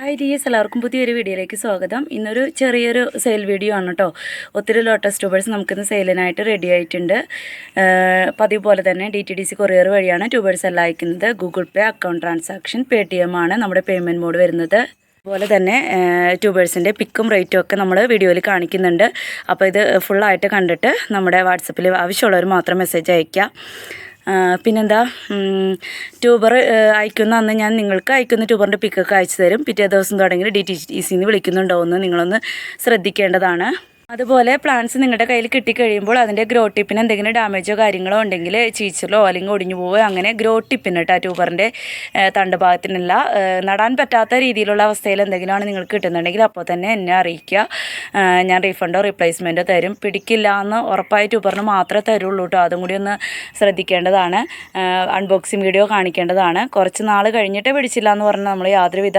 Hi ഡിയസ് എല്ലാവർക്കും പുതിയൊരു വീഡിയോയിലേക്ക് സ്വാഗതം. ഇന്നൊരു ചെറിയൊരു സെയിൽ വീഡിയോ ആണ് കേട്ടോ ഒത്തിരി ലോട്ടസ് ട്യൂബേഴ്സ് നമുക്കിന്ന് സെയിലിനായിട്ട് റെഡി ആയിട്ടുണ്ട്. പതിവ് പോലെ തന്നെ D T D C courier വഴിയാണ് ട്യൂബേഴ്സ് എല്ലാം അയക്കുന്നത്. Google Pay account transaction Paytm ആണ് നമ്മുടെ പേയ്മെന്റ് മോഡ് വരുന്നത്. അതുപോലെ തന്നെ ട്യൂബേഴ്സിന്റെ പിക്കും റേറ്റും ഒക്കെ നമ്മൾ വീഡിയോയിൽ കാണിക്കുന്നുണ്ട്. അപ്പോൾ ഇത് ഫുള്ളായിട്ട് കണ്ടിട്ട് നമ്മുടെ വാട്സപ്പിൽ ആവശ്യമുള്ളവർ മാത്രം മെസ്സേജ് അയയ്ക്കുക പിന്നെന്താ ട്യൂബർ അയക്കുന്ന അന്ന് ഞാൻ നിങ്ങൾക്ക് അയക്കുന്ന ട്യൂബറിന്റെ പിക്കൊക്കെ അയച്ചു തരും. പിറ്റേ ദിവസം തുടങ്ങി ഡി ടി ടി സിന്ന് വിളിക്കുന്നുണ്ടോ എന്ന് നിങ്ങളൊന്ന് ശ്രദ്ധിക്കേണ്ടതാണ്. അതുപോലെ പ്ലാന്റ്സ് നിങ്ങളുടെ കയ്യിൽ കിട്ടിക്കഴിയുമ്പോൾ അതിന്റെ ഗ്രോ ടിപ്പിന് എന്തെങ്കിലും ഡാമേജോ കാര്യങ്ങളോ ഉണ്ടെങ്കിൽ ചീച്ചിലോ അല്ലെങ്കിൽ ഒടിഞ്ഞു പോവോ അങ്ങനെ ഗ്രോ ടിപ്പിന് കേട്ടോ ട്യൂബറിന്റെ തണ്ട് ഭാഗത്തിനല്ല നടാൻ പറ്റാത്ത രീതിയിലുള്ള അവസ്ഥയിൽ എന്തെങ്കിലുമാണ് നിങ്ങൾക്ക് കിട്ടുന്നുണ്ടെങ്കിൽ അപ്പോൾ തന്നെ എന്നെ അറിയിക്കുക. ഞാൻ റീഫണ്ടോ റീപ്ലേസ്മെന്റോ തരും. പിടിക്കില്ല എന്ന് ഉറപ്പായ ട്യൂബറിന് മാത്രമേ തരുള്ളൂ കേട്ടോ അതും കൂടി ഒന്ന് ശ്രദ്ധിക്കേണ്ടതാണ്. അൺബോക്സിങ് വീഡിയോ കാണിക്കേണ്ടതാണ്. കുറച്ച് നാൾ കഴിഞ്ഞിട്ടേ പിടിച്ചില്ല എന്ന് പറഞ്ഞാൽ നമ്മൾ യാതൊരുവിധ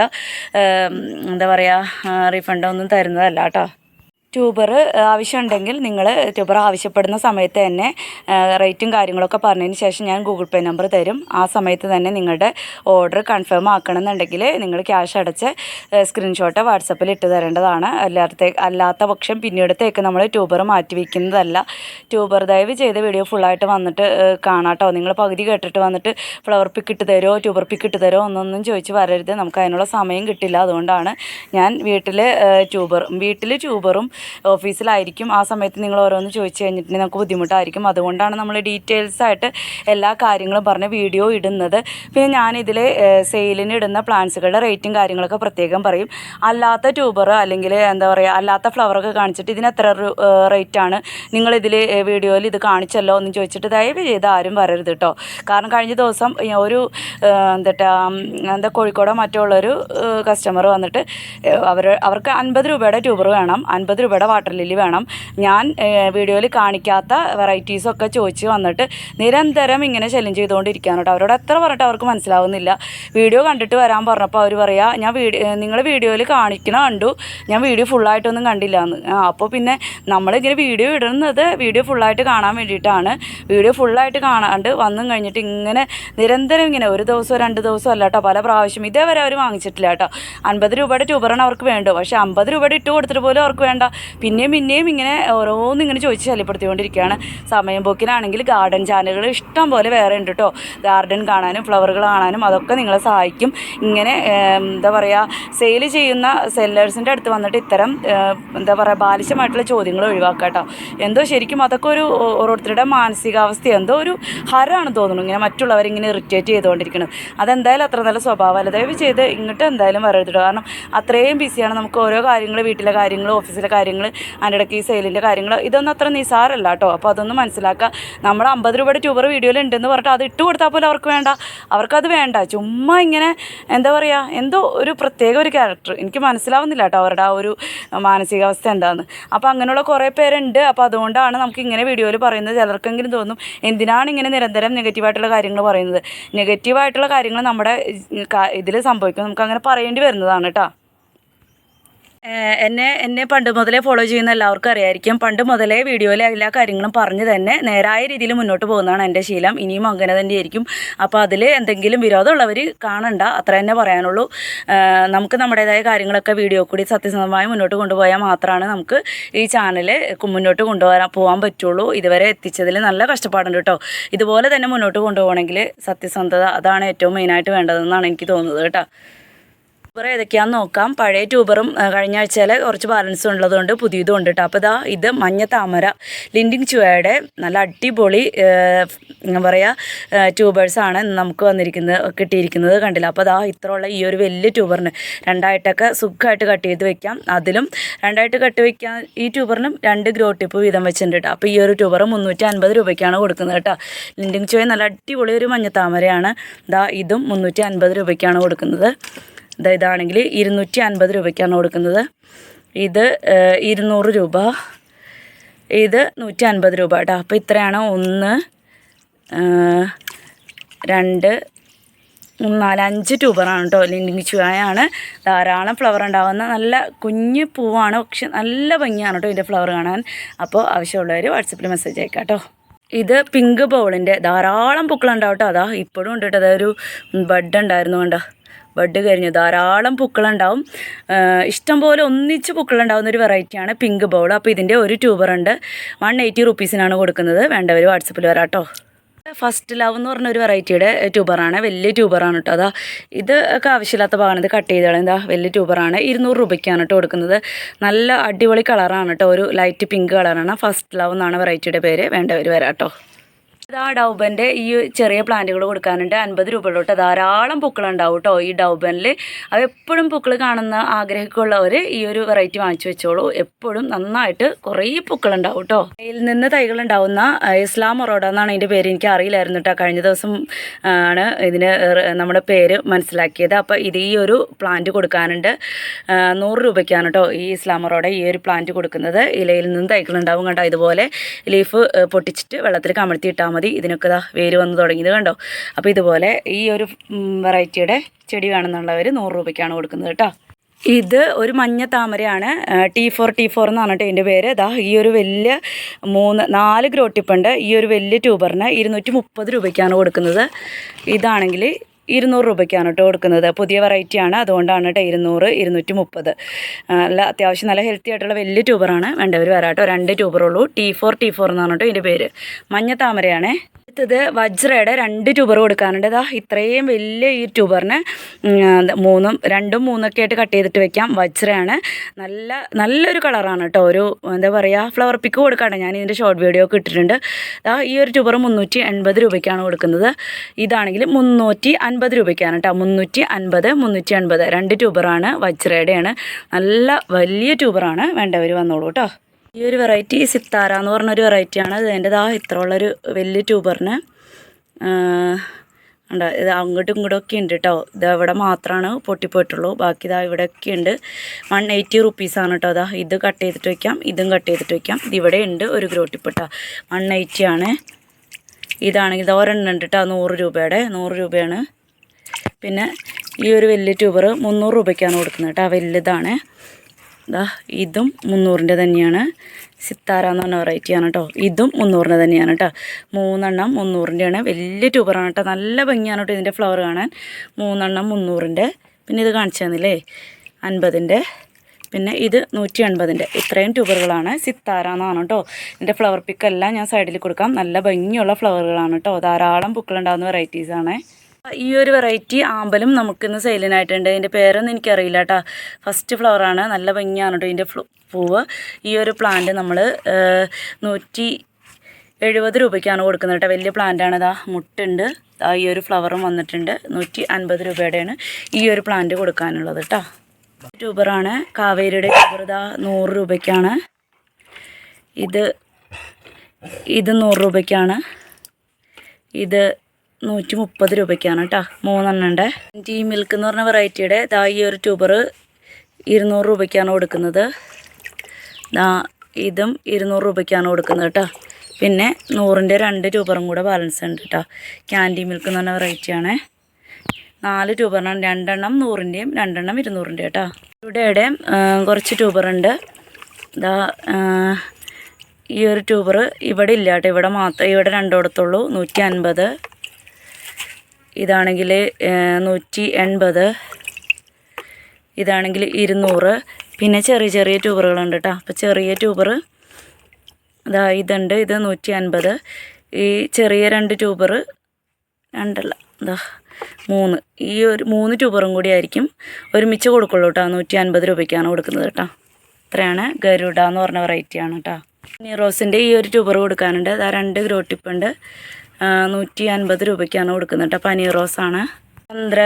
എന്താ പറയുക റീഫണ്ടോ ഒന്നും തരുന്നതല്ല കേട്ടോ ട്യൂബർ ആവശ്യമുണ്ടെങ്കിൽ നിങ്ങൾ ട്യൂബർ ആവശ്യപ്പെടുന്ന സമയത്ത് തന്നെ റേറ്റും കാര്യങ്ങളൊക്കെ പറഞ്ഞതിന് ശേഷം ഞാൻ ഗൂഗിൾ പേ നമ്പർ തരും. ആ സമയത്ത് തന്നെ നിങ്ങളുടെ ഓർഡർ കൺഫേം ആക്കണമെന്നുണ്ടെങ്കിൽ നിങ്ങൾ ക്യാഷ് അടച്ച് സ്ക്രീൻഷോട്ട് വാട്സപ്പിൽ ഇട്ട് തരേണ്ടതാണ്. അല്ലാത്ത അല്ലാത്ത പക്ഷം പിന്നീടത്തേക്ക് നമ്മൾ ട്യൂബർ മാറ്റി വയ്ക്കുന്നതല്ല ട്യൂബർ ദയവ് ചെയ്ത വീഡിയോ ഫുള്ളായിട്ട് വന്നിട്ട് കാണാട്ടോ. നിങ്ങൾ പകുതി കേട്ടിട്ട് വന്നിട്ട് ഫ്ലവർ പിക്ക് ഇട്ട് തരുമോ ട്യൂബർ പിക്ക് ഇട്ട് തരുമോ ഒന്നൊന്നും ചോദിച്ച് വരരുത്. നമുക്ക് അതിനുള്ള സമയം കിട്ടില്ല. അതുകൊണ്ടാണ് ഞാൻ വീട്ടിൽ ട്യൂബർ വീട്ടിൽ ട്യൂബറും ഓഫീസിലായിരിക്കും. ആ സമയത്ത് നിങ്ങൾ ഓരോന്ന് ചോദിച്ചു കഴിഞ്ഞിട്ടുണ്ടെങ്കിൽ നമുക്ക് ബുദ്ധിമുട്ടായിരിക്കും. അതുകൊണ്ടാണ് നമ്മൾ ഡീറ്റെയിൽസ് ആയിട്ട് എല്ലാ കാര്യങ്ങളും പറഞ്ഞ് വീഡിയോ ഇടുന്നത്. പിന്നെ ഞാനിതിൽ സെയിലിന് ഇടുന്ന പ്ലാന്റ്സുകളുടെ റേറ്റും കാര്യങ്ങളൊക്കെ പ്രത്യേകം പറയും. അല്ലാത്ത ട്യൂബർ അല്ലെങ്കിൽ എന്താ പറയുക അല്ലാത്ത ഫ്ലവറൊക്കെ കാണിച്ചിട്ട് ഇതിന് എത്ര റേറ്റാണ്? നിങ്ങളിതിൽ വീഡിയോയിൽ ഇത് കാണിച്ചല്ലോ എന്ന് ചോദിച്ചിട്ട് ദയവ് ചെയ്ത് ആരും വരരുത് കേട്ടോ കാരണം കഴിഞ്ഞ ദിവസം ഒരു എന്താ എന്താ കോഴിക്കോടോ മറ്റുള്ളൊരു കസ്റ്റമർ വന്നിട്ട് അവർ അവർക്ക് അൻപത് രൂപയുടെ ട്യൂബർ വേണം. അൻപത് രൂപയുടെ വാട്ടർ ലില്ലി വേണം. ഞാൻ വീഡിയോയിൽ കാണിക്കാത്ത വെറൈറ്റീസൊക്കെ ചോദിച്ച് വന്നിട്ട് നിരന്തരം ഇങ്ങനെ ശല്യം ചെയ്തുകൊണ്ടിരിക്കുകയാണ് കേട്ടോ. അവരോട് എത്ര പറഞ്ഞിട്ട് അവർക്ക് മനസ്സിലാവുന്നില്ല. വീഡിയോ കണ്ടിട്ട് വരാൻ പറഞ്ഞപ്പോൾ അവർ പറയാ ഞാൻ വീഡിയോ നിങ്ങൾ വീഡിയോയിൽ കാണിക്കണ കണ്ടു. ഞാൻ വീഡിയോ ഫുള്ളായിട്ടൊന്നും കണ്ടില്ല എന്ന് അപ്പോൾ പിന്നെ നമ്മളിങ്ങനെ വീഡിയോ ഇടുന്നത് വീഡിയോ ഫുള്ളായിട്ട് കാണാൻ വേണ്ടിയിട്ടാണ്. വീഡിയോ ഫുള്ളായിട്ട് കാണാണ്ട് വന്നും കഴിഞ്ഞിട്ട് ഇങ്ങനെ നിരന്തരം ഇങ്ങനെ ഒരു ദിവസം രണ്ട് ദിവസം അല്ല കേട്ടോ. പല പ്രാവശ്യം ഇതേവരെ അവർ വാങ്ങിച്ചിട്ടില്ല കേട്ടോ. അൻപത് രൂപയുടെ ട്യൂബറാണ് അവർക്ക് വേണ്ടത്. പക്ഷേ അമ്പത് രൂപയുടെ ഇട്ട് കൊടുത്തിട്ട് പോലും അവർക്ക് വേണ്ട. പിന്നെയും പിന്നെയും ഇങ്ങനെ ഓരോന്നും ഇങ്ങനെ ചോദിച്ച് ശല്യപ്പെടുത്തിക്കൊണ്ടിരിക്കുകയാണ്. സമയം പോക്കിനാണെങ്കിൽ ഗാർഡൻ ചാനലുകൾ ഇഷ്ടം പോലെ വേറെ ഉണ്ട് കേട്ടോ ഗാർഡൻ കാണാനും ഫ്ലവറുകൾ കാണാനും അതൊക്കെ നിങ്ങളെ സഹായിക്കും. ഇങ്ങനെ എന്താ പറയുക സെയിൽ ചെയ്യുന്ന സെല്ലേഴ്സിന്റെ അടുത്ത് വന്നിട്ട് ഇത്തരം എന്താ പറയുക ബാലിശമായിട്ടുള്ള ചോദ്യങ്ങൾ ഒഴിവാക്കുക കേട്ടോ എന്തോ ശരിക്കും അതൊക്കെ ഒരു ഓരോരുത്തരുടെ മാനസികാവസ്ഥ എന്തോ ഒരു ഹരമാണ് തോന്നുന്നു. ഇങ്ങനെ മറ്റുള്ളവരിങ്ങനെ ഇറിറ്റേറ്റ് ചെയ്തുകൊണ്ടിരിക്കുന്നത് അതെന്തായാലും അത്ര നല്ല സ്വഭാവമല്ല ദയവ് ചെയ്ത് ഇങ്ങോട്ട് എന്തായാലും വരരുത്. കാരണം അത്രയും ബിസിയാണ്. നമുക്ക് ഓരോ കാര്യങ്ങൾ വീട്ടിലെ കാര്യങ്ങൾ ഓഫീസിലെ കാര്യങ്ങൾ അതിന്റെ ഇടയ്ക്ക് ഈ സെയിലിന്റെ കാര്യങ്ങൾ ഇതൊന്നും അത്ര നിസാരല്ല കേട്ടോ അപ്പോൾ അതൊന്ന് മനസ്സിലാക്കുക നമ്മൾ അമ്പത് രൂപയുടെ ട്യൂബർ വീഡിയോയിൽ ഉണ്ടെന്ന് പറഞ്ഞിട്ട് അത് ഇട്ട് കൊടുത്താൽ പോലും അവർക്ക് വേണ്ട. അവർക്കത് വേണ്ട. ചുമ്മാ ഇങ്ങനെ എന്താ പറയുക എന്തോ ഒരു പ്രത്യേക ഒരു ക്യാരക്ടർ എനിക്ക് മനസ്സിലാവുന്നില്ല കേട്ടോ അവരുടെ ആ ഒരു മാനസികാവസ്ഥ എന്താണെന്ന് അപ്പോൾ അങ്ങനെയുള്ള കുറേ പേരുണ്ട്. അപ്പോൾ അതുകൊണ്ടാണ് നമുക്ക് ഇങ്ങനെ വീഡിയോയിൽ പറയുന്നത്. ചിലർക്കെങ്കിലും തോന്നും എന്തിനാണ് ഇങ്ങനെ നിരന്തരം നെഗറ്റീവായിട്ടുള്ള കാര്യങ്ങൾ പറയുന്നത്? നെഗറ്റീവായിട്ടുള്ള കാര്യങ്ങൾ നമ്മുടെ ഇതിൽ സംഭവിക്കും. നമുക്ക് അങ്ങനെ പറയേണ്ടി വരുന്നതാണ് കേട്ടോ എന്നെ എന്നെ പണ്ട് മുതലേ ഫോളോ ചെയ്യുന്ന എല്ലാവർക്കും അറിയായിരിക്കും. പണ്ട് മുതലേ വീഡിയോയിലെ എല്ലാ കാര്യങ്ങളും പറഞ്ഞ് തന്നെ നേരായ രീതിയിൽ മുന്നോട്ട് പോകുന്നതാണ് എന്റെ ശീലം. ഇനിയും അങ്ങനെ തന്നെയായിരിക്കും. അപ്പോൾ അതിൽ എന്തെങ്കിലും വിരോധമുള്ളവർ കാണണ്ട. അത്ര തന്നെ പറയാനുള്ളൂ. നമുക്ക് നമ്മുടേതായ കാര്യങ്ങളൊക്കെ വീഡിയോ കൂടി സത്യസന്ധമായി മുന്നോട്ട് കൊണ്ടുപോയാൽ മാത്രമാണ് നമുക്ക് ഈ ചാനൽ മുന്നോട്ട് കൊണ്ടുപോകാൻ പോകാൻ പറ്റുള്ളൂ. ഇതുവരെ എത്തിച്ചതിൽ നല്ല കഷ്ടപ്പാടുണ്ട് കേട്ടോ. ഇതുപോലെ തന്നെ മുന്നോട്ട് കൊണ്ടുപോകണമെങ്കിൽ സത്യസന്ധത അതാണ് ഏറ്റവും മെയിനായിട്ട് വേണ്ടതെന്നാണ് എനിക്ക് തോന്നുന്നത് കേട്ടോ. ട്യൂബർ ഏതൊക്കെയാണെന്ന് നോക്കാം. പഴയ ട്യൂബറും കഴിഞ്ഞ ആഴ്ചയിൽ കുറച്ച് ബാലൻസ് ഉള്ളതുകൊണ്ട് പുതിയതും ഉണ്ട് കേട്ടോ അപ്പോൾ ഇതാ ഇത് മഞ്ഞ താമര ലിൻഡിങ് ചുവയുടെ നല്ല അടിപൊളി എന്താ പറയുക ട്യൂബേഴ്സാണ് നമുക്ക് വന്നിരിക്കുന്നത് കിട്ടിയിരിക്കുന്നത് കണ്ടില്ല? അപ്പോൾ അതാ ഇത്രയുള്ള ഈ ഒരു വലിയ ട്യൂബറിന് രണ്ടായിട്ടൊക്കെ സുഖമായിട്ട് കട്ട് ചെയ്ത് വെക്കാം. അതിലും രണ്ടായിട്ട് കട്ട് വെക്കാൻ ഈ ട്യൂബറിനും രണ്ട് ഗ്രോ ടിപ്പ് വീതം വെച്ചിട്ടുണ്ട് കേട്ടോ അപ്പോൾ ഈ ഒരു ട്യൂബർ മുന്നൂറ്റി അൻപത് രൂപയ്ക്കാണ് കൊടുക്കുന്നത് കേട്ടോ ലിൻഡിങ് ചുവ നല്ല അടിപൊളി ഒരു മഞ്ഞ താമരയാണ്. ദാ ഇതും മുന്നൂറ്റി അൻപത് രൂപയ്ക്കാണ് കൊടുക്കുന്നത്. ഇതാണെങ്കിൽ ഇരുന്നൂറ്റി അൻപത് രൂപയ്ക്കാണ് കൊടുക്കുന്നത്. ഇത് ഇരുന്നൂറ് രൂപ. ഇത് നൂറ്റി അൻപത് രൂപ കേട്ടോ. അപ്പോൾ ഇത്രയാണ്. ഒന്ന് രണ്ട് നാല് അഞ്ച് ട്യൂബറാണ് കേട്ടോ. ലിൻഡിങ് ചുവയാണ്. ധാരാളം ഫ്ലവർ ഉണ്ടാകുന്ന നല്ല കുഞ്ഞ് പൂവാണ്. പക്ഷെ നല്ല ഭംഗിയാണ് കേട്ടോ ഇതിന്റെ ഫ്ലവർ കാണാൻ. അപ്പോൾ ആവശ്യമുള്ളവർ വാട്സപ്പിൽ മെസ്സേജ് അയക്കാം കേട്ടോ. ഇത് പിങ്ക് ബൗളിന്റെ ധാരാളം പൂക്കളുണ്ടാവും കേട്ടോ. അതാ ഇപ്പോഴും ഉണ്ട് കേട്ടോ. അതൊരു ബഡ് ഉണ്ടായിരുന്നു കണ്ടോ. ബഡ് കഴിഞ്ഞു ധാരാളം പൂക്കളുണ്ടാവും. ഇഷ്ടംപോലെ ഇഷ്ടം പോലെ ഒന്നിച്ച് പൂക്കളുണ്ടാവുന്ന ഒരു വെറൈറ്റിയാണ് പിങ്ക് ബൗൾ. അപ്പോൾ ഇതിന്റെ ഒരു ട്യൂബർ ഉണ്ട്. വൺ എയ്റ്റി റുപ്പീസിനാണ് കൊടുക്കുന്നത്. വേണ്ടവർ വാട്സപ്പിൽ വരാട്ടോ. ഫസ്റ്റ് ലവ് എന്ന് പറഞ്ഞ ഒരു വെറൈറ്റിയുടെ ട്യൂബറാണ്. വലിയ ട്യൂബറാണ് കേട്ടോ അതാ. ഇത് ഒക്കെ ആവശ്യമില്ലാത്ത ഭാഗമാണ്. ഇത് കട്ട് ചെയ്തോളാം എന്താ വലിയ ട്യൂബറാണ്. ഇരുന്നൂറ് രൂപയ്ക്കാണ് കേട്ടോ കൊടുക്കുന്നത്. നല്ല അടിപൊളി കളറാണ് കേട്ടോ ഒരു ലൈറ്റ് പിങ്ക് കളറാണ്. ഫസ്റ്റ് ലവ് എന്നാണ് വെറൈറ്റിയുടെ പേര്. വേണ്ടവർ വരാം കേട്ടോ ഇതാ ഡൗബന്റെ ഈ ചെറിയ പ്ലാന്റുകൾ കൊടുക്കാനുണ്ട്. അൻപത് രൂപ തൊട്ട് ധാരാളം പൂക്കളുണ്ടാവും കേട്ടോ ഈ ഡൗബനിൽ അത് എപ്പോഴും പൂക്കൾ കാണുന്ന ആഗ്രഹിക്കുള്ളവർ ഈ ഒരു വെറൈറ്റി വാങ്ങിച്ചു വെച്ചോളൂ. എപ്പോഴും നന്നായിട്ട് കുറേ പൂക്കളുണ്ടാവും കേട്ടോ അതിൽ നിന്ന് തൈകൾ ഉണ്ടാവുന്ന ആ, ഇസ്ലാം മൊറോഡ എന്നാണ് അതിന്റെ പേര്. എനിക്ക് അറിയില്ലായിരുന്നു കേട്ടോ കഴിഞ്ഞ ദിവസം ആണ് ഇതിന് നമ്മുടെ പേര് മനസ്സിലാക്കിയത്. അപ്പോൾ ഇത് ഈ ഒരു പ്ലാന്റ് കൊടുക്കാനുണ്ട്. ആ, നൂറ് രൂപയ്ക്കാണ് കേട്ടോ ഈ ഇസ്ലാം മൊറോഡ ഈ ഒരു പ്ലാന്റ് കൊടുക്കുന്നത്. ഇലയിൽ നിന്ന് തൈകൾ ഉണ്ടാവും കണ്ടോ? ഇതുപോലെ ലീഫ് പൊട്ടിച്ചിട്ട് വെള്ളത്തിൽ കമഴ്ത്തി ഇട്ടാൽ മതി. ഇതിനൊക്കെ ഇതാ വേര് വന്ന് തുടങ്ങിയത് കണ്ടോ? അപ്പോൾ ഇതുപോലെ ഈ ഒരു വെറൈറ്റിയുടെ ചെടി വേണമെന്നുള്ളവർ നൂറ് രൂപയ്ക്കാണ് കൊടുക്കുന്നത് കേട്ടോ. ഇത് ഒരു മഞ്ഞ താമരയാണ്. ടി ഫോർ ടി ഫോർ എന്ന് പറഞ്ഞിട്ട് ഇതിന്റെ പേര്. ഇതാ ഈ ഒരു വലിയ മൂന്ന് നാല് ഗ്രോട്ടിപ്പുണ്ട്. ഈ ഒരു വലിയ ട്യൂബറിന് ഇരുന്നൂറ്റി മുപ്പത് രൂപയ്ക്കാണ് കൊടുക്കുന്നത്. ഇതാണെങ്കിൽ ഇരുന്നൂറ് രൂപയ്ക്കാണ് കേട്ടോ കൊടുക്കുന്നത്. പുതിയ വെറൈറ്റി ആണ്. അതുകൊണ്ടാണ് കേട്ടോ ഇരുന്നൂറ് ഇരുന്നൂറ്റി മുപ്പത് നല്ല അത്യാവശ്യം നല്ല ഹെൽത്തി ആയിട്ടുള്ള വലിയ ട്യൂബറാണ് വേണ്ടവർ വരാട്ടോ. രണ്ട് ട്യൂബറുള്ളൂ ടി ഫോർ ടി ഫോർ എന്നാണ് കേട്ടോ ഇതിന്റെ പേര്. മഞ്ഞ താമരയാണേ. അടുത്തത് വജ്രയുടെ രണ്ട് ട്യൂബർ കൊടുക്കാനുണ്ട്. ഇതാ ഇത്രയും വലിയ ഈ ട്യൂബറിന് മൂന്നും രണ്ടും മൂന്നൊക്കെ ആയിട്ട് കട്ട് ചെയ്തിട്ട് വെക്കാം. വജ്രയാണ്. നല്ല നല്ലൊരു കളറാണ് കേട്ടോ. ഒരു എന്താ പറയുക ഫ്ലവർ പിക്ക് കൊടുക്കാണ്ട് ഞാൻ ഇതിന്റെ ഷോർട്ട് വീഡിയോ ഒക്കെ ഇട്ടിട്ടുണ്ട്. ദാ ഈ ഒരു ട്യൂബർ മുന്നൂറ്റി എൺപത് രൂപയ്ക്കാണ് കൊടുക്കുന്നത്. ഇതാണെങ്കിൽ മുന്നൂറ്റി അൻപത് രൂപയ്ക്കാണ് കേട്ടോ. മുന്നൂറ്റി അൻപത് മുന്നൂറ്റി അൻപത് രണ്ട് ട്യൂബറാണ് വജ്രയുടെയാണ്. നല്ല വലിയ ട്യൂബറാണ് വേണ്ടവർ വന്നോളൂ കേട്ടോ. ഈ ഒരു വെറൈറ്റി സിത്താര എന്ന് പറഞ്ഞൊരു വെറൈറ്റിയാണ് ഇത് എന്റെ ദാ ഇത്ര ഉള്ളൊരു വലിയ ട്യൂബറിന് ഉണ്ട് ഇത് അങ്ങോട്ടും ഇങ്ങോട്ടും ഒക്കെ ഉണ്ട് കേട്ടോ ഇത് ഇവിടെ മാത്രമാണ് പൊട്ടിപ്പോയിട്ടുള്ളൂ ബാക്കി ഇതാ ഇവിടെയൊക്കെ ഉണ്ട്. വൺ എയ്റ്റി റുപ്പീസാണ് കേട്ടോ അതാ ഇത് കട്ട് ചെയ്തിട്ട് വയ്ക്കാം ഇതും കട്ട് ചെയ്തിട്ട് വയ്ക്കാം ഇതിവിടെ ഉണ്ട് ഒരു ഗ്രോട്ടിപ്പട്ട വൺ എയ്റ്റി ആണ്. ഇതാണെങ്കിൽ ഇത് ഒരെണ്ണം ഉണ്ട് കേട്ടോ നൂറ് രൂപയുടെ. നൂറ് രൂപയാണ്. പിന്നെ ഈ ഒരു വലിയ ട്യൂബർ മുന്നൂറ് രൂപയ്ക്കാണ് കൊടുക്കുന്നത് കേട്ടോ വലുതാണ്. ദാ ഇതും മുന്നൂറിന്റെ തന്നെയാണ്. സിത്താര എന്ന് പറഞ്ഞ വെറൈറ്റിയാണ് കേട്ടോ ഇതും മുന്നൂറിന്റെ തന്നെയാണ് കേട്ടോ മൂന്നെണ്ണം മുന്നൂറിന്റെയാണ്. വലിയ ട്യൂബറാണ് കേട്ടോ നല്ല ഭംഗിയാണ് കേട്ടോ ഇതിന്റെ ഫ്ലവർ കാണാൻ. മൂന്നെണ്ണം മുന്നൂറിന്റെ. പിന്നെ ഇത് കാണിച്ചു തന്നില്ലേ? അൻപതിന്റെ. പിന്നെ ഇത് നൂറ്റി എൺപതിന്റെ ഇത്രയും ട്യൂബറുകളാണ് സിത്താര എന്നാണ് കേട്ടോ ഇതിന്റെ ഫ്ലവർ പിക്കെല്ലാം ഞാൻ സൈഡിൽ കൊടുക്കാം. നല്ല ഭംഗിയുള്ള ഫ്ലവറുകളാണ് കേട്ടോ ധാരാളം പൂക്കളുണ്ടാകുന്ന വെറൈറ്റീസാണ് ഈ ഒരു വെറൈറ്റി ആമ്പലും നമുക്കിന്ന് സെയിലിനായിട്ടുണ്ട്. ഇതിന്റെ പേരൊന്നും എനിക്കറിയില്ല കേട്ടോ. ഫസ്റ്റ് ഫ്ലവറാണ് നല്ല ഭംഗിയാണ് കേട്ടോ ഇതിന്റെ പൂവ്. ഈ ഒരു പ്ലാന്റ് നമ്മൾ നൂറ്റി എഴുപത് രൂപയ്ക്കാണ് കൊടുക്കുന്നത് കേട്ടോ. വലിയ പ്ലാന്റാണ് ഇതാ. മുട്ടുണ്ട്. ഈ ഒരു ഫ്ലവറും വന്നിട്ടുണ്ട്. നൂറ്റി അൻപത് രൂപയുടെയാണ് ഈ ഒരു പ്ലാന്റ് കൊടുക്കാനുള്ളത് കേട്ടോ. ട്യൂബറാണ് കാവേരിയുടെ ട്യൂബർ ഇതാ നൂറ് രൂപയ്ക്കാണ്. ഇത് ഇത് നൂറ് രൂപയ്ക്കാണ്. ഇത് നൂറ്റി മുപ്പത് രൂപയ്ക്കാണ് കേട്ടോ മൂന്നെണ്ണ ഉണ്ട് ടീ മിൽക്ക് എന്ന് പറഞ്ഞ വെറൈറ്റിയുടെ ദാ ഈ ഒരു ട്യൂബർ ഇരുന്നൂറ് രൂപയ്ക്കാണ് കൊടുക്കുന്നത്. ദാ ഇതും ഇരുന്നൂറ് രൂപയ്ക്കാണ് കൊടുക്കുന്നത് കേട്ടോ പിന്നെ നൂറിന്റെ രണ്ട് ട്യൂബറും കൂടെ ബാലൻസ് ഉണ്ട് കേട്ടോ ക്യാൻഡി മിൽക്ക് എന്ന് പറഞ്ഞ വെറൈറ്റിയാണ് നാല് ട്യൂബറിനാണ് രണ്ടെണ്ണം നൂറിന്റെയും രണ്ടെണ്ണം ഇരുന്നൂറിന്റെയും കേട്ടോ ഇവിടെ ഇവിടെ കുറച്ച് ട്യൂബറുണ്ട് ഇതാ ഈ ഒരു ട്യൂബർ ഇവിടെ ഇല്ല കേട്ടോ ഇവിടെ മാത്രം ഇവിടെ രണ്ടിടത്തുള്ളൂ നൂറ്റി അൻപത് ഇതാണെങ്കിൽ നൂറ്റി എൺപത്. ഇതാണെങ്കിൽ ഇരുന്നൂറ്. പിന്നെ ചെറിയ ചെറിയ ട്യൂബറുകളുണ്ട് കേട്ടോ അപ്പോൾ ചെറിയ ട്യൂബർ ഇതാ ഇതുണ്ട്. ഇത് നൂറ്റി അൻപത്. ഈ ചെറിയ രണ്ട് ട്യൂബർ രണ്ടല്ല എന്താ മൂന്ന്. ഈ ഒരു മൂന്ന് ട്യൂബറും കൂടി ആയിരിക്കും ഒരുമിച്ച് കൊടുക്കുള്ളൂ കേട്ടോ നൂറ്റി അൻപത് രൂപയ്ക്കാണ് കൊടുക്കുന്നത് കേട്ടോ ഇത്രയാണ് ഗരുഡ എന്ന് പറഞ്ഞ വെറൈറ്റിയാണ് കേട്ടോ നീറോസിന്റെ ഈ ഒരു ട്യൂബർ കൊടുക്കാനുണ്ട്. അതാ രണ്ട് ഗ്രോട്ടിപ്പുണ്ട് നൂറ്റി അൻപത് രൂപയ്ക്കാണ് കൊടുക്കുന്നത് കേട്ടോ. പനീർ റോസാണ്. ചന്ദ്ര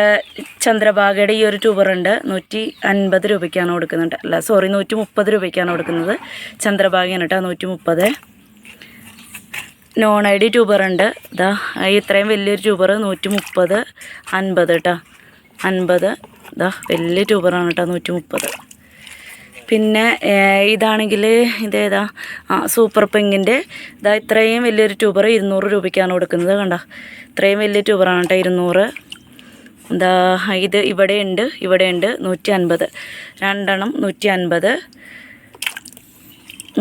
ചന്ദ്രഭാഗയുടെ ഈ ഒരു ട്യൂബറുണ്ട് നൂറ്റി അൻപത് രൂപയ്ക്കാണ് കൊടുക്കുന്നുണ്ട് അല്ല സോറി നൂറ്റി മുപ്പത് രൂപയ്ക്കാണ് കൊടുക്കുന്നത്. ചന്ദ്രഭാഗയാണ് കേട്ടോ നൂറ്റി മുപ്പത് നോൺ ഐ ഡി ട്യൂബറുണ്ട് ഇതാ ഇത്രയും വലിയൊരു ട്യൂബർ നൂറ്റി മുപ്പത് അൻപത് കേട്ടോ. അൻപത് ഇതാ വലിയ ട്യൂബറാണ് കേട്ടോ നൂറ്റി മുപ്പത് പിന്നെ ഇതാണെങ്കിൽ ഇതേതാ? ആ സൂപ്പർ പെങ്ങിന്റെ ഇതാ ഇത്രയും വലിയൊരു ട്യൂബർ ഇരുന്നൂറ് രൂപയ്ക്കാണ് കൊടുക്കുന്നത് കണ്ട? ഇത്രയും വലിയ ട്യൂബറാണ് കേട്ടോ ഇരുന്നൂറ്. എന്താ ഇത് ഇവിടെ ഉണ്ട് ഇവിടെ ഉണ്ട് നൂറ്റി അൻപത് രണ്ടെണ്ണം നൂറ്റി അൻപത്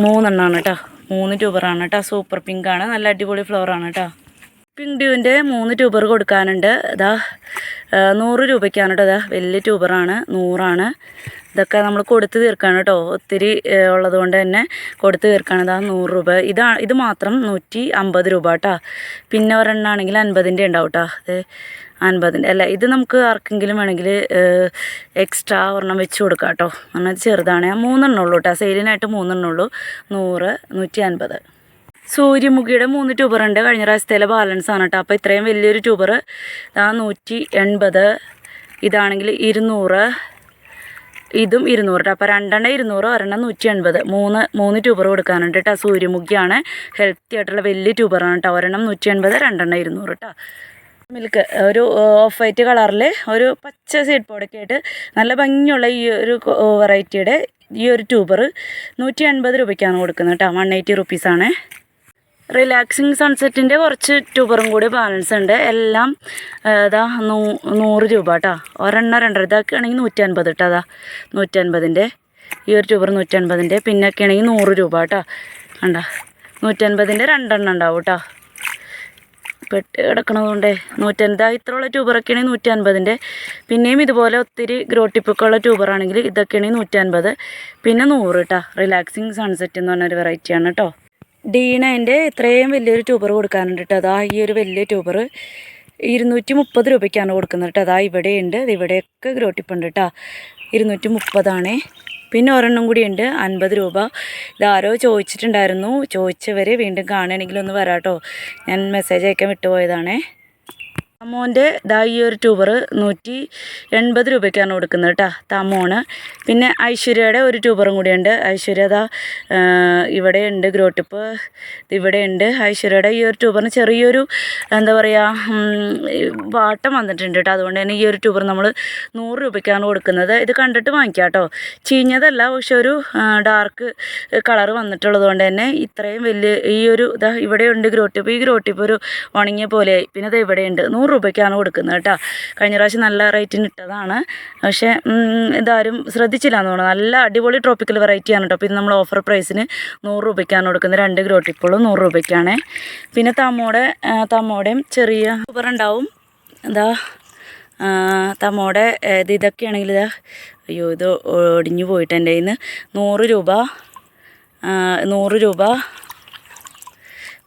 മൂന്നെണ്ണമാണ് കേട്ടോ മൂന്ന് ട്യൂബറാണ് കേട്ടോ സൂപ്പർ പിങ്കാണ് നല്ല അടിപൊളി ഫ്ലവറാണ് കേട്ടോ. പിങ്ക് ഡ്യൂവിന്റെ മൂന്ന് ട്യൂബർ കൊടുക്കാനുണ്ട് ഇതാ നൂറ് രൂപയ്ക്കാണ് കേട്ടോ ഇതാ വലിയ ട്യൂബറാണ് നൂറാണ്. ഇതൊക്കെ നമ്മൾ കൊടുത്ത് തീർക്കാണ് കേട്ടോ ഒത്തിരി ഉള്ളത് കൊണ്ട് തന്നെ കൊടുത്ത് തീർക്കാണ്. ഇതാ നൂറ് രൂപ. ഇതാ ഇത് മാത്രം നൂറ്റി അമ്പത് രൂപ കേട്ടോ പിന്നെ ഒരെണ്ണാണെങ്കിൽ അൻപതിന്റെ ഉണ്ടാവും കേട്ടോ അത് അൻപതിന്റെ. അല്ല ഇത് നമുക്ക് ആർക്കെങ്കിലും വേണമെങ്കിൽ എക്സ്ട്രാ ഒരെണ്ണം വെച്ച് കൊടുക്കാം കേട്ടോ എന്നാൽ ചെറുതാണ്. മൂന്നെണ്ണം ഉള്ളൂ കേട്ടോ സെയിലിനായിട്ട് മൂന്നെണ്ണം ഉള്ളൂ. നൂറ് നൂറ്റി അൻപത്. സൂര്യമുഖിയുടെ മൂന്ന് ട്യൂബറുണ്ട് കഴിഞ്ഞ പ്രാവശ്യത്തിലെ ബാലൻസ് ആണ് കേട്ടോ അപ്പോൾ ഇത്രയും വലിയൊരു ട്യൂബർ ആ നൂറ്റി എൺപത് ഇതാണെങ്കിൽ ഇരുന്നൂറ് ഇതും ഇരുന്നൂറ് കേട്ടോ അപ്പോൾ രണ്ടെണ്ണം ഇരുന്നൂറ് ഒരെണ്ണം നൂറ്റി എൺപത്. മൂന്ന് മൂന്ന് ട്യൂബർ കൊടുക്കാനുണ്ട് കേട്ടോ സൂര്യമുഖിയാണ്. ഹെൽത്തി ആയിട്ടുള്ള വലിയ ട്യൂബറാണ് കേട്ടോ ഒരെണ്ണം നൂറ്റി എൺപത് രണ്ടെണ്ണം ഇരുന്നൂറ് കേട്ടോ മിൽക്ക് ഒരു ഓഫ് വൈറ്റ് കളറിൽ ഒരു പച്ച സീഡ് പോടൊക്കെ ആയിട്ട് നല്ല ഭംഗിയുള്ള ഈ ഒരു വെറൈറ്റിയുടെ ഈ ഒരു ട്യൂബർ നൂറ്റി എൺപത് രൂപയ്ക്കാണ് കൊടുക്കുന്നത് കേട്ടോ വൺ എയ്റ്റി റുപ്പീസാണ് റിലാക്സിങ് സൺസെറ്റിന്റെ കുറച്ച് ട്യൂബറും കൂടി ബാലൻസ് ഉണ്ട്. എല്ലാം ഇതാ നൂ നൂറ് രൂപ കേട്ടോ ഒരെണ്ണം രണ്ടര ഇതൊക്കെ ആണെങ്കിൽ നൂറ്റി അൻപത് കേട്ടോ അതാ നൂറ്റി അൻപതിന്റെ ഈ ഒരു ട്യൂബർ നൂറ്റി അൻപതിന്റെ പിന്നൊക്കെ ആണെങ്കിൽ നൂറ് രൂപ കേട്ടോ കണ്ട? നൂറ്റൻപതിന്റെ രണ്ടെണ്ണം ഉണ്ടാവും കേട്ടോ പെട്ട് കിടക്കണതുകൊണ്ടേ നൂറ്റൻപത് ഇത്രയുള്ള ട്യൂബറൊക്കെ ആണെങ്കിൽ നൂറ്റി അൻപതിന്റെ പിന്നെയും ഇതുപോലെ ഒത്തിരി ഗ്രോ ടിപ്പൊക്കെയുള്ള ട്യൂബറാണെങ്കിൽ ഇതൊക്കെയാണെങ്കിൽ നൂറ്റൻപത്. പിന്നെ നൂറ് കേട്ടോ റിലാക്സിങ് സൺസെറ്റ് എന്ന് പറഞ്ഞൊരു വെറൈറ്റിയാണ് കേട്ടോ ഡീനന്റെ ഇത്രയും വലിയൊരു ട്യൂബർ കൊടുക്കാനുണ്ട് കേട്ടോ അതാ ഈ ഒരു വലിയ ട്യൂബർ ഇരുന്നൂറ്റി മുപ്പത് രൂപയ്ക്കാണ് കൊടുക്കുന്നത് കേട്ടോ അതാ ഇവിടെയുണ്ട് അത് ഇവിടെയൊക്കെ ഗ്രോട്ടിപ്പുണ്ട് കേട്ടോ ഇരുന്നൂറ്റി മുപ്പതാണേ പിന്നെ ഒരെണ്ണം കൂടിയുണ്ട് അൻപത് രൂപ. ഇതാരോ ചോദിച്ചിട്ടുണ്ടായിരുന്നു. ചോദിച്ചവർ വീണ്ടും കാണുകയാണെങ്കിൽ ഒന്ന് വരാട്ടോ. ഞാൻ മെസ്സേജ് അയക്കാൻ വിട്ടുപോയതാണേ. തമോന്റെ ദാ ഈ ഒരു ട്യൂബർ നൂറ്റി എൺപത് രൂപയ്ക്കാണ് കൊടുക്കുന്നത് കേട്ടോ തമോണ്. പിന്നെ ഐശ്വര്യയുടെ ഒരു ട്യൂബറും കൂടിയുണ്ട് ഐശ്വര്യ ദാ ഇവിടെ ഉണ്ട് ഗ്രോട്ടിപ്പ് ഇവിടെ ഉണ്ട്. ഐശ്വര്യയുടെ ഈ ഒരു ട്യൂബറിന് ചെറിയൊരു എന്താ പറയുക വാട്ടം വന്നിട്ടുണ്ട് കേട്ടോ. അതുകൊണ്ട് തന്നെ ഈ ഒരു ട്യൂബർ നമ്മൾ നൂറ് രൂപയ്ക്കാണ് കൊടുക്കുന്നത്. ഇത് കണ്ടിട്ട് വാങ്ങിക്കാം കേട്ടോ. ചീഞ്ഞതല്ല പക്ഷെ ഒരു ഡാർക്ക് കളർ വന്നിട്ടുള്ളത് കൊണ്ട് തന്നെ ഇത്രയും വലിയ ഈ ഒരു ഇതാ ഇവിടെ ഉണ്ട് ഗ്രോട്ടിപ്പ്. ഈ ഗ്രോട്ടിപ്പ് ഒരു ഉണങ്ങിയ പോലെയായി. പിന്നെ ഇത് ഇവിടെയുണ്ട് നൂറ് രൂപയ്ക്കാണ് കൊടുക്കുന്നത് കേട്ടോ. കഴിഞ്ഞ പ്രാവശ്യം നല്ല റേറ്റിന് ഇട്ടതാണ്. പക്ഷേ ഇതാരും ശ്രദ്ധിച്ചില്ല എന്ന് തോന്നുന്നു. നല്ല അടിപൊളി ട്രോപ്പിക്കൽ വെറൈറ്റിയാണ് കേട്ടോ. പിന്നെ നമ്മൾ ഓഫർ പ്രൈസിന് നൂറ് രൂപയ്ക്കാണ് കൊടുക്കുന്നത്. രണ്ട് ഗ്രോട്ടിപ്പുകളും നൂറ് രൂപയ്ക്കാണ്. പിന്നെ തമ്മോടെ തമ്മോടെയും ചെറിയ സൂപ്പർ ഉണ്ടാവും. എന്താ തമ്മോടെ ഇത് ഇതൊക്കെയാണെങ്കിൽ ഇതാ അയ്യോ ഇത് ഒടിഞ്ഞു പോയിട്ട് എന്റെ കയ്യിൽ നിന്ന് നൂറ് രൂപ നൂറ് രൂപ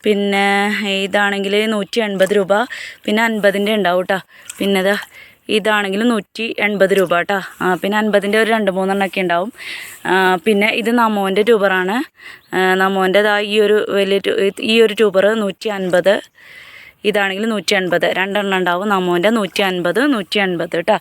പിന്നെ ഇതാണെങ്കിൽ നൂറ്റി എൺപത് രൂപ പിന്നെ അൻപതിന്റെ ഉണ്ടാവും കേട്ടോ പിന്നെ ഇതാ ഇതാണെങ്കിൽ നൂറ്റി എൺപത് രൂപ കേട്ടോ ആ, പിന്നെ അൻപതിന്റെ ഒരു രണ്ട് മൂന്നെണ്ണമൊക്കെ ഉണ്ടാവും. പിന്നെ ഇത് നമോന്റെ ട്യൂബറാണ്. നമോന്റെതാ ഈ ഒരു വലിയ ഈ ഒരു ട്യൂബർ നൂറ്റി അൻപത് ഇതാണെങ്കിൽ നൂറ്റി അൻപത് രണ്ടെണ്ണം ഉണ്ടാവും. നമ്മോന്റെ നൂറ്റി അൻപത് നൂറ്റി അൻപത് കേട്ടോ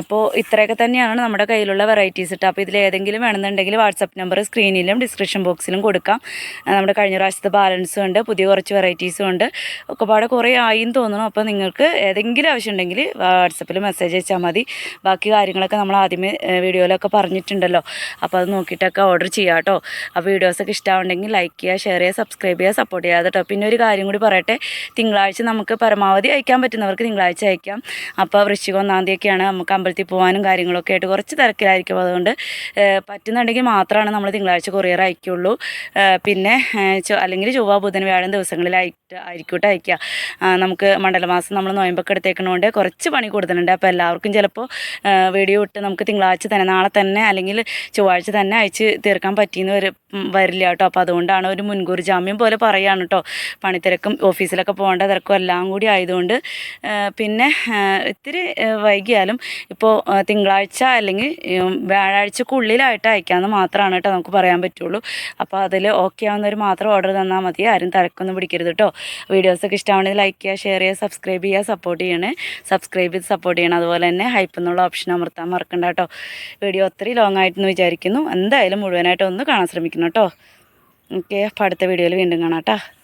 അപ്പോൾ ഇത്രയൊക്കെ തന്നെയാണ് നമ്മുടെ കയ്യിലുള്ള വെറൈറ്റീസ് കേട്ടോ അപ്പോൾ ഇതിൽ ഏതെങ്കിലും വേണമെന്നുണ്ടെങ്കിൽ വാട്സപ്പ് നമ്പർ സ്ക്രീനിലും ഡിസ്ക്രിപ്ഷൻ ബോക്സിലും കൊടുക്കാം. ആ, നമ്മുടെ കഴിഞ്ഞ പ്രാവശ്യത്തെ ബാലൻസും ഉണ്ട്. പുതിയ കുറച്ച് വെറൈറ്റീസും ഉണ്ട്. ഒക്കെ പാടെ കുറേ ആയി എന്ന് തോന്നുന്നു. അപ്പോൾ നിങ്ങൾക്ക് ഏതെങ്കിലും ആവശ്യമുണ്ടെങ്കിൽ വാട്സപ്പിൽ മെസ്സേജ് അയച്ചാൽ മതി. ബാക്കി കാര്യങ്ങളൊക്കെ നമ്മൾ ആദ്യമേ വീഡിയോയിലൊക്കെ പറഞ്ഞിട്ടുണ്ടല്ലോ. അപ്പോൾ അത് നോക്കിയിട്ടൊക്കെ ഓർഡർ ചെയ്യാം കേട്ടോ അപ്പോൾ വീഡിയോസൊക്കെ ഇഷ്ടമാണെങ്കിൽ ലൈക്ക് ചെയ്യുക ഷെയർ ചെയ്യുക സബ്സ്ക്രൈബ് ചെയ്യുക സപ്പോർട്ട് ചെയ്യുക കേട്ടോ പിന്നെ ഒരു കാര്യം കൂടി പറയട്ടെ. തിങ്കളാഴ്ച നമുക്ക് പരമാവധി അയക്കാൻ പറ്റുന്നവർക്ക് തിങ്കളാഴ്ച അയക്കാം. അപ്പോൾ വൃശ്ചിക ഒന്നാം തീയതിയൊക്കെയാണ് നമുക്ക് അമ്പലത്തിൽ പോകാനും കാര്യങ്ങളൊക്കെ ആയിട്ട് കുറച്ച് തിരക്കിലായിരിക്കും. അതുകൊണ്ട് പറ്റുന്നുണ്ടെങ്കിൽ മാത്രമാണ് നമ്മൾ തിങ്കളാഴ്ച കൊറിയർ അയക്കുള്ളൂ. പിന്നെ അല്ലെങ്കിൽ ചൊവ്വ ബുധൻ വ്യാഴം ദിവസങ്ങളിൽ ആയിട്ട് ആയിരിക്കൂട്ടെ അയക്കുക നമുക്ക് മണ്ഡലമാസം നമ്മൾ നോയമ്പൊക്കെ എടുത്തേക്കണോണ്ട് കുറച്ച് പണി കൂടുതലുണ്ട് അപ്പോൾ എല്ലാവർക്കും ചിലപ്പോൾ വീഡിയോ ഇട്ട് നമുക്ക് തിങ്കളാഴ്ച തന്നെ നാളെ തന്നെ അല്ലെങ്കിൽ ചൊവ്വാഴ്ച തന്നെ അയച്ച് തീർക്കാൻ പറ്റിയെന്ന് വരും വരില്ല കേട്ടോ. അപ്പോൾ അതുകൊണ്ടാണ് ഒരു മുൻകൂർ ജാമ്യം പോലെ പറയുകയാണ് കേട്ടോ. പണിത്തിരക്കും ഓഫീസിലൊക്കെ പോകേണ്ട എല്ലാം കൂടി ആയതുകൊണ്ട് പിന്നെ ഇത്തിരി വൈകിയാലും ഇപ്പോൾ തിങ്കളാഴ്ച അല്ലെങ്കിൽ വ്യാഴാഴ്ചക്കുള്ളിലായിട്ട് അയക്കാമെന്ന് മാത്രമാണ് കേട്ടോ നമുക്ക് പറയാൻ പറ്റുള്ളൂ. അപ്പോൾ അതിൽ ഓക്കെ ആവുന്നവർ മാത്രം ഓർഡർ തന്നാൽ മതി. ആരും തിരക്കൊന്നും പിടിക്കരുത് കേട്ടോ. വീഡിയോസൊക്കെ ഇഷ്ടമാണെങ്കിൽ ലൈക്ക് ചെയ്യുക ഷെയർ ചെയ്യുക സബ്സ്ക്രൈബ് ചെയ്യുക സപ്പോർട്ട് ചെയ്യണേ. സബ്സ്ക്രൈബ് ചെയ്ത് സപ്പോർട്ട് ചെയ്യണം. അതുപോലെ തന്നെ ഹൈപ്പ് എന്നുള്ള ഓപ്ഷൻ അമർത്താൻ മറക്കണ്ട കേട്ടോ. വീഡിയോ ഒത്തിരി ലോങ് ആയിട്ടെന്ന് വിചാരിക്കുന്നു. എന്തായാലും മുഴുവനായിട്ട് ഒന്ന് കാണാൻ ശ്രമിക്കണം കേട്ടോ. ഓക്കെ അപ്പോൾ അടുത്ത വീഡിയോയിൽ വീണ്ടും കാണാം കേട്ടോ.